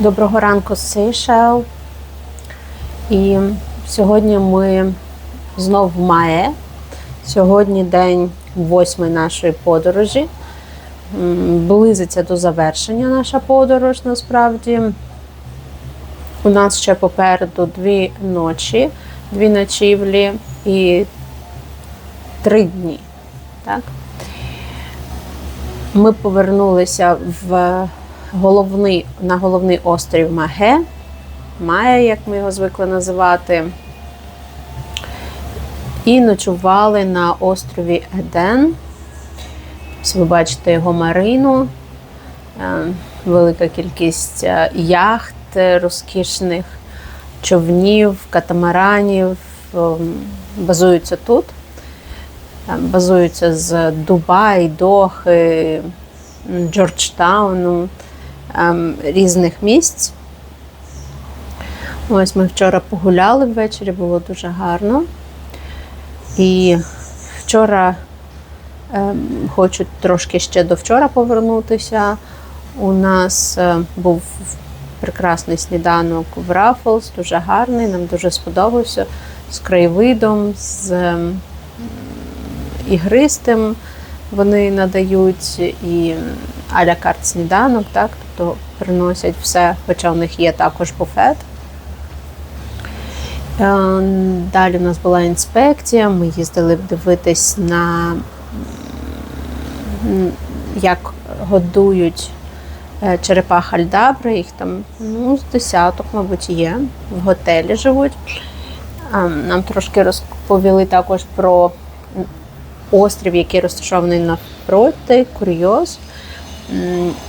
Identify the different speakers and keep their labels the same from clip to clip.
Speaker 1: Доброго ранку з Сейшел. І сьогодні ми знов в Мае. Сьогодні день восьмий нашої подорожі. Близиться до завершення наша подорож насправді. У нас ще попереду дві ночі, дві ночівлі і три дні. Так? Ми повернулися в головний, на головний острів Маге, Майя, як ми його звикли називати. І ночували на острові Еден. Ось ви бачите його марину, е, велика кількість е, яхт, е, розкішних човнів, катамаранів базуються тут. Базуються з Дубай, Дохи, Джорджтауну, різних місць. Ось ми вчора погуляли ввечері, було дуже гарно. І вчора ем, хочу трошки ще до вчора повернутися. У нас е, був прекрасний сніданок в Раффлс, дуже гарний, нам дуже сподобався з краєвидом, з ем, ігристим вони надають і а-ля карт сніданок, так? Тобто приносять все, хоча у них є також буфет. Е, Далі у нас була інспекція, ми їздили дивитись на як годують е, черепах альдабри, їх там ну, з десяток, мабуть, є. В готелі живуть. Нам трошки розповіли також про острів, який розташований навпроти, курйоз.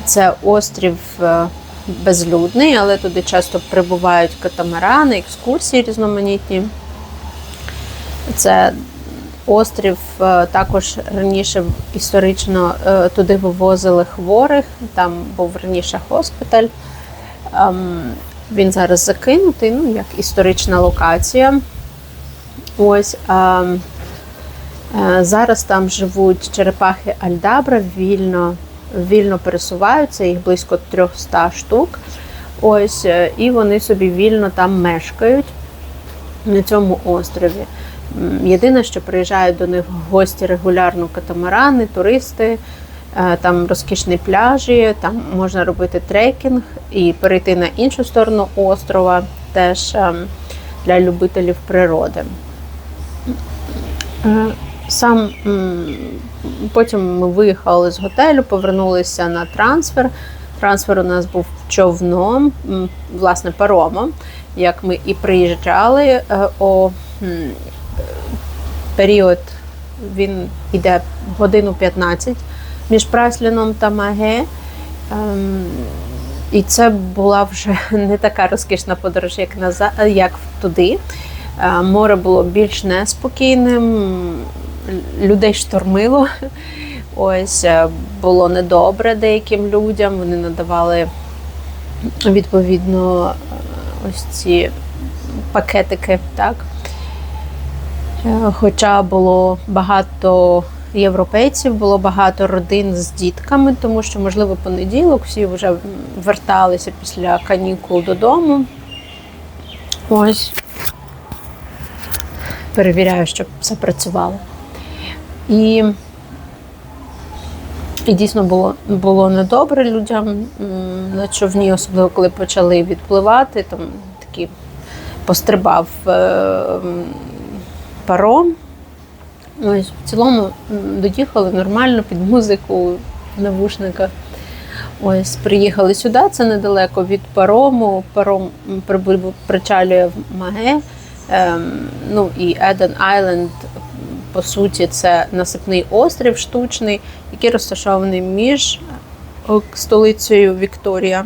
Speaker 1: Це острів е, безлюдний, але туди часто прибувають катамарани, екскурсії різноманітні. Це острів е, також раніше історично е, туди вивозили хворих, там був раніше госпіталь. Ем, Він зараз закинутий, ну, як історична локація. Ось. ем, Е, Зараз там живуть черепахи Альдабра, вільно, вільно пересуваються, їх близько 300 штук. Ось, е, і вони собі вільно там мешкають на цьому острові. Єдине, що приїжджають до них в гості регулярно катамарани, туристи, е, там розкішні пляжі, там можна робити трекінг і перейти на іншу сторону острова, теж ем, для любителів природи. Сам потім ми виїхали з готелю, повернулися на трансфер. Трансфер у нас був човном, власне, паромом, як ми і приїжджали. Е, О період він йде годину 15 між Прасліном та Маге. Ем, І це була вже не така розкішна подорож, як назад, як туди. Е, Море було більш неспокійним, людей штормило. Ось е, було недобре деяким людям. Вони надавали відповідно ось ці пакетики, так. Е, Хоча було багато європейців, було багато родин з дітками, тому що, можливо, понеділок всі вже верталися після канікул додому. Ось перевіряю, щоб все працювало. І, і дійсно було, було недобре людям на човні, особливо коли почали відпливати, там такий пострибав е, паром. Ось, в цілому доїхали нормально під музику в навушниках. Ось приїхали сюди, це недалеко від парому. Паром прибув- причалює в Маге. Ем, ну і Еден Айленд, по суті, це насипний острів штучний, який розташований між е, столицею Вікторія,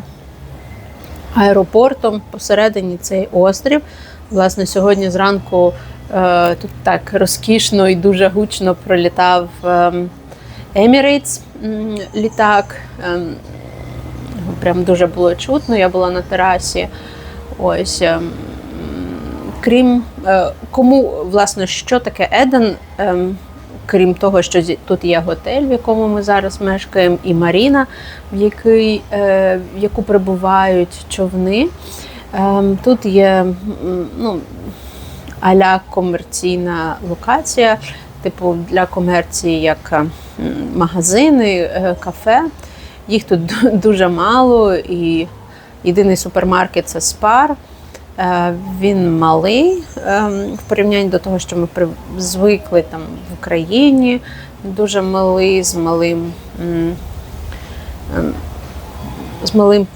Speaker 1: аеропортом. Посередині цей острів. Власне, сьогодні зранку е, тут так розкішно і дуже гучно пролітав ем, м, літак. Ем, прям дуже було чутно. Я була на терасі. Ось. Ем, Крім е, кому, власне, що таке Еден, ем, крім того, що тут є готель, в якому ми зараз мешкаємо, і маріна, в, який, е, в яку прибувають човни. Ем, Тут є ну, аля комерційна локація, типу для комерції, як е, магазини, е, кафе. Їх тут дуже мало, і єдиний супермаркет це спар. Е, Він малий ем, в порівнянні до того, що ми звикли там в Україні. Дуже малий, з малим, ем, з малим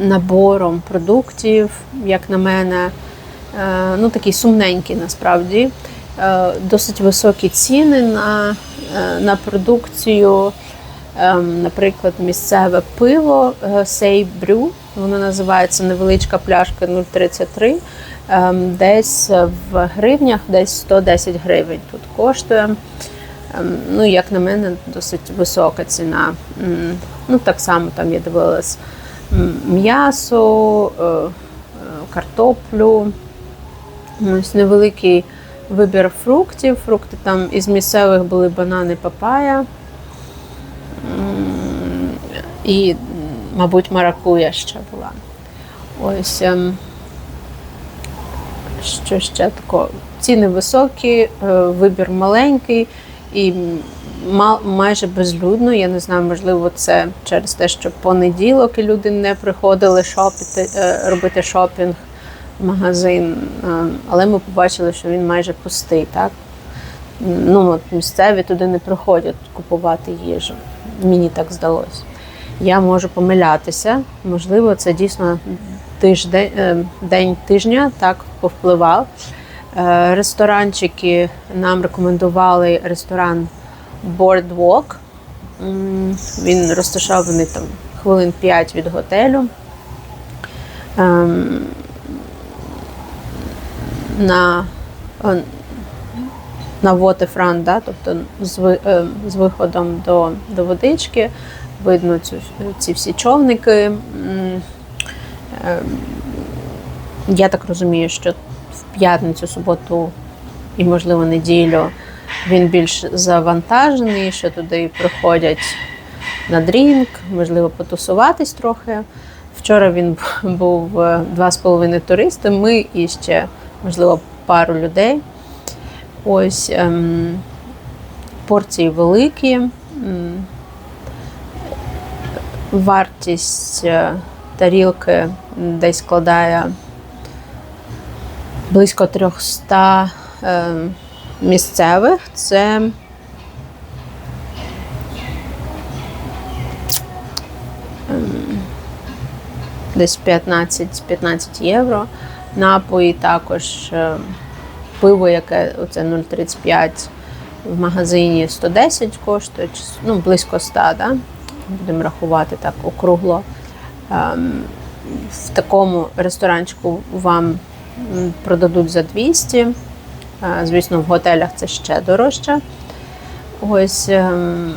Speaker 1: набором продуктів, як на мене. Е, Ну, такий сумненький насправді. Е, Досить високі ціни на, на продукцію. Ем, Наприклад, місцеве пиво Сей Брю, воно називається невеличка пляшка 0,33. ем, Десь в гривнях, десь 110 гривень тут коштує. Ем, Ну, як на мене, досить висока ціна. Ну, так само там я дивилась м'ясо, е, е, картоплю. Ось невеликий вибір фруктів. Фрукти там із місцевих були банани, папая. І, мабуть, маракуя ще була. Ось ем, що ще такого. Ціни високі, е, вибір маленький і ма- майже безлюдно. Я не знаю, можливо, це через те, що понеділок і люди не приходили шопити, е, робити шопінг в магазин. Е, Але ми побачили, що він майже пустий. Так? Ну, от місцеві туди не приходять купувати їжу. Мені так здалося. Я можу помилятися. Можливо, це дійсно тиждень, е, день тижня так повпливав. Е, Ресторанчики нам рекомендували ресторан Boardwalk. Він розташований там хвилин 5 від готелю. Ем, На, е, на waterfront, да, тобто з, з виходом до, до водички. Видно цю, ці всі човники. Е, Я так розумію, що в п'ятницю, суботу і, можливо, неділю він більш завантажений, що туди приходять на дрінк, можливо, потусуватись трохи. Вчора він був е, два з половиною туристи, ми і ще, можливо, пару людей. Ось ем, порції великі. Вартість е, тарілки десь складає близько 300 е, місцевих. Це ем, десь 15, 15 євро. Напої також е, пиво, яке оце 0,35 в магазині 110 коштує, ну, близько 100, да? Будемо рахувати так округло. Ем, в такому ресторанчику вам продадуть за 200. Е, Звісно, в готелях це ще дорожче. Ось. ем,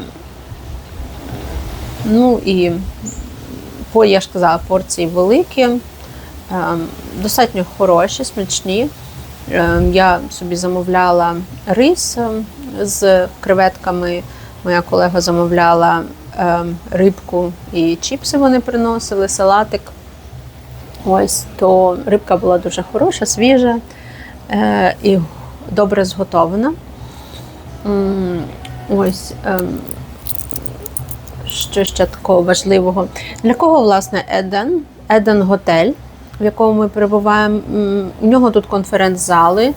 Speaker 1: Ну і по, я ж казала, порції великі, ем, достатньо хороші, смачні. Я собі замовляла рис з креветками. Моя колега замовляла рибку і чіпси вони приносили, салатик. Ось, то рибка була дуже хороша, свіжа е, і добре зготована. Ось. ем, що ще такого важливого? Для кого, власне, Еден? Еден готель, в якому ми перебуваємо. У нього тут конференц-зали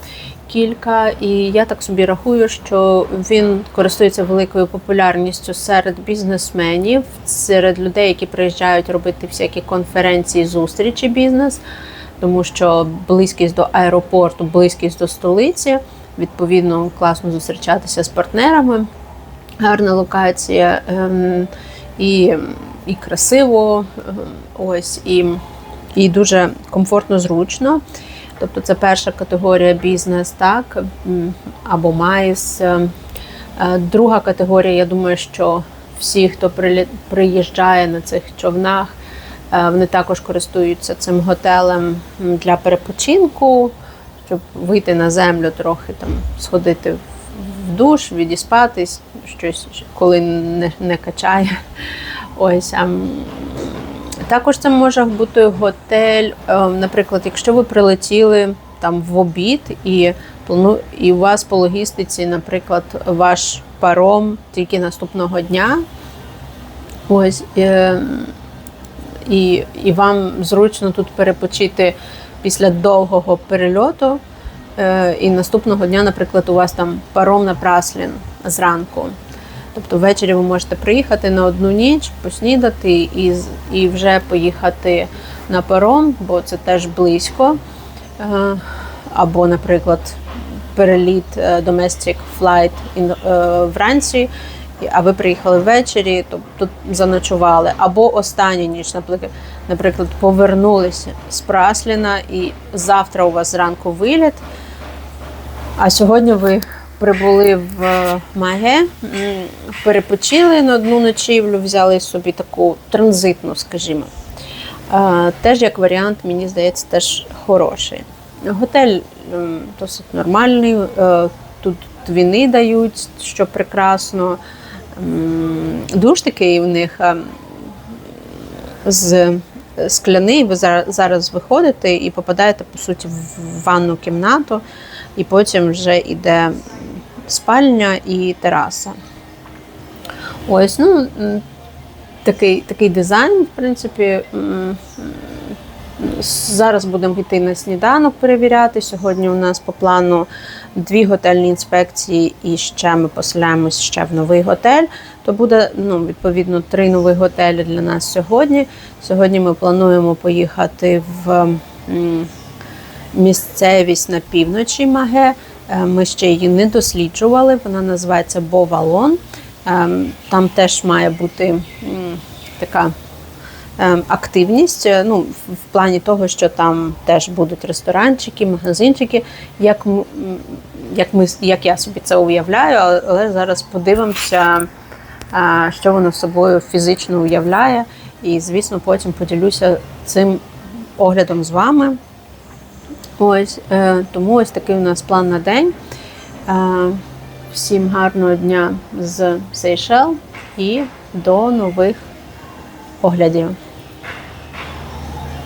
Speaker 1: кілька, і я так собі рахую, що він користується великою популярністю серед бізнесменів, серед людей, які приїжджають робити всякі конференції, зустрічі бізнес, тому що близькість до аеропорту, близькість до столиці, відповідно, класно зустрічатися з партнерами гарна локація ем, і, і красиво, ем, ось, і, і дуже комфортно, зручно. Тобто це перша категорія бізнес, так, або майс. Е, Друга категорія, я думаю, що всі, хто приїжджає на цих човнах, е, вони також користуються цим готелем для перепочинку, щоб вийти на землю, трохи там сходити в душ, відіспатись, щось, коли не, не качає. Ось. Також це може бути готель. е, Наприклад, якщо ви прилетіли там в обід і плану, і у вас по логістиці, наприклад, ваш паром тільки наступного дня. Ось. е, І, і вам зручно тут перепочити після довгого перельоту. Е, І наступного дня, наприклад, у вас там паром на Праслін зранку. Тобто ввечері ви можете приїхати на одну ніч, поснідати і, і вже поїхати на паром, бо це теж близько. Е, Або, наприклад, переліт е, domestic flight е, вранці, а ви приїхали ввечері, тут заночували. Або останню ніч, наприклад, повернулися з Прасліна, і завтра у вас зранку виліт. А сьогодні ви прибули в е, Маге, перепочили на одну ночівлю, взяли собі таку транзитну, скажімо. Е, Теж як варіант, мені здається, теж хороший. Готель досить нормальний. е, Тут віни дають, що прекрасно. Душ такий у них з скляний. Ви зараз виходите і попадаєте, по суті, в ванну кімнату, і потім вже йде спальня і тераса. Ось, ну, такий, такий дизайн, в принципі. Зараз будемо йти на сніданок перевіряти. Сьогодні у нас по плану дві готельні інспекції, і ще ми поселяємось ще в новий готель. То буде ну, відповідно три нові готелі для нас сьогодні. Сьогодні ми плануємо поїхати в місцевість на півночі Маге. Е, Ми ще її не досліджували. Вона називається Бовалон. Ем, Там теж має бути така ем, активність. е, Ну, в плані того, що там теж будуть ресторанчики, магазинчики. Як, як, ми, як я собі це уявляю, але- зараз подивимося, що воно собою фізично уявляє. І, звісно, потім поділюся цим оглядом з вами. Ось е, тому ось такий у нас план на день. Е, всім гарного дня з Сейшел і до нових оглядів.